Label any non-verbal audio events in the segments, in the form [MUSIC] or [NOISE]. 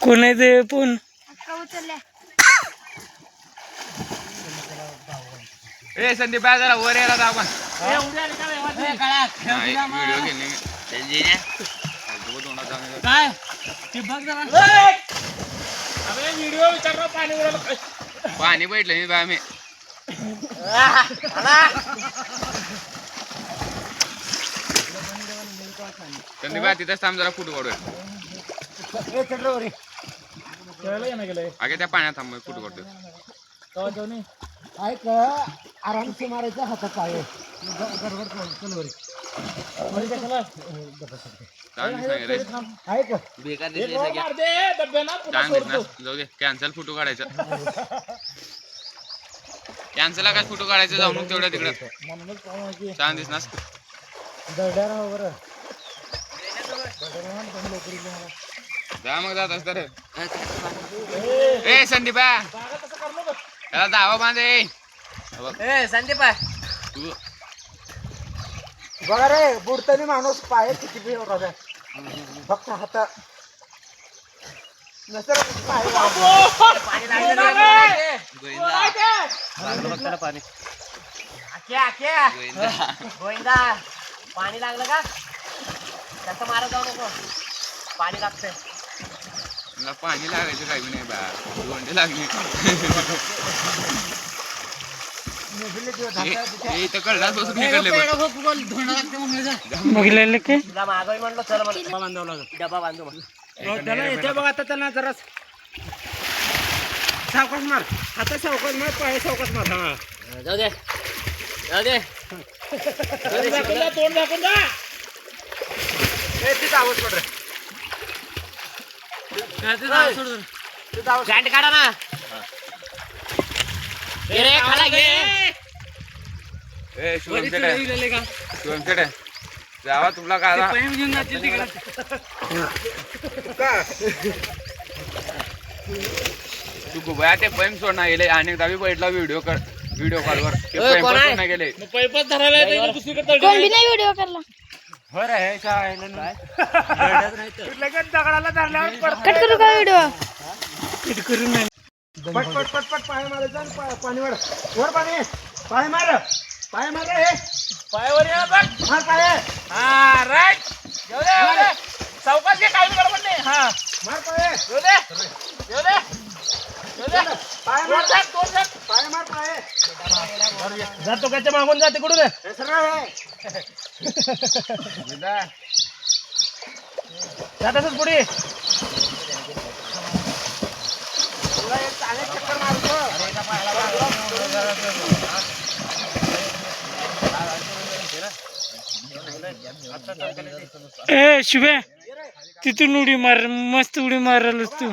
कोण आहे ते पण? ए संदीप बाय जरा वर यायला आपण व्हिडिओ घेणे काय? ते बघ जरा. व्हिडिओ विचार पाणी उडालं पाणी बैठलं मी बाय मी संदीप बाय तिथंच थांब जरा फोटो काढूया अगे त्या पाण्यात थांब फोटो काढतो ऐक मारायचं हातात पाय. गडबड चलवरी चांगली सांगितलं ऐक. चांगलीच ना जाऊ दे कॅन्सल फोटो काढायचा. कॅन्सल काय फोटो काढायचा? जाऊ मग तेवढ्या तिकडं. म्हणूनच काय माहिती छान दिसणार. दरड्या राहा बरं. जा मग जात तर ए संदीपा. त्याला दावा बांध. ए संदीप. तू. बघा रे बुडतानी माणूस पाय किती बी एवढा फक्त हात. नसर पाय गोविंदा. पाणी. लागलं का? तसं मारत जाऊ नको. पाणी लागतंय. मला पाणी लागायचं काही नाही बा? दोंडे लागले. हे- हे इथं कळणार बसून निघाले बघ. बघितलेलं की? तुला मागं म्हणलं चल म्हणलं. डबा बांधावं लागेल डबा बांधू म्हणलं. त्याला येते बघ आता त्यांना जरा सावकाश मार. आता सावकाश मार पाय सावकाश मार. हा. जाऊ दे. जाऊ दे. [LAUGHS] तोंड दाखवून जा तिथं आवाज पड रे. पॅन्ट काढा ना. घे रे खाला घे. ए शिवम शेट आहे. शिवम शेट आहे. जावा तुला का? तू गुबया ते पैम सोडणार गेले आणि दहावी बैठला व्हिडिओ कर व्हिडिओ कॉलवर ते ओय, पैम कोण आहे? सोडणार गेले. पैपच धरायला येते दुसरीकडे कोण बी नाही व्हिडिओ करला. लगेच दगडाला धरल्यावर पड कट करू का व्हिडिओ. पट पट पट पट पाय मारायचं आणि पा- पाणी वर वर पाणी पाय मार पाय मार हे. पायावर या बघ मार पाय. हा राईट. येऊ दे येऊ दे. घे काही गडबड नाही. हा. मार पाय. येऊ दे. येऊ दे. येऊ दे. पाय दोन मार टाक दोन पाय मार पाय. जातो त्याच्या मागून जाते कुठून हे सरळ आहे. जात असत पुढे. चक्कर मारतो ए शुभे तिथून उडी मार मस्त उडी मारायलास तू.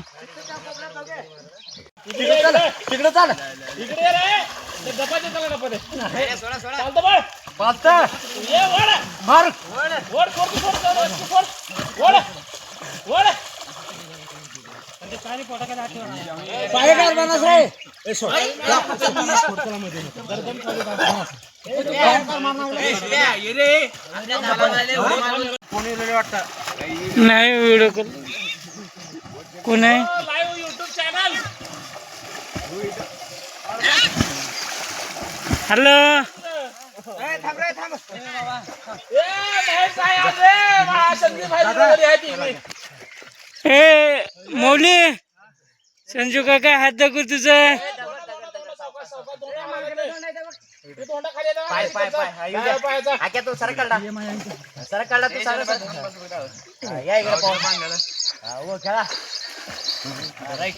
तिकडे चाल तिकडे चाल. इकडे रे ते गपाचे चला गपाचे चालतं बळ. पाच ये वळ मार. वळ वळ सोड तू सोड सोड तू सोड. वळ वळ आणि ते पाणी पोटाकडे हात ठेवा. पाय गार बनस रे. ए सोड नाही व्हिडिओ कोण आहे? Live YouTube channel hello. ए मौली संजू काका हात दाखव तुझं. पाय पाय पाय. हा, तू सरक काढला सरक काढला तू सरक या इकडे खेळा. राईट.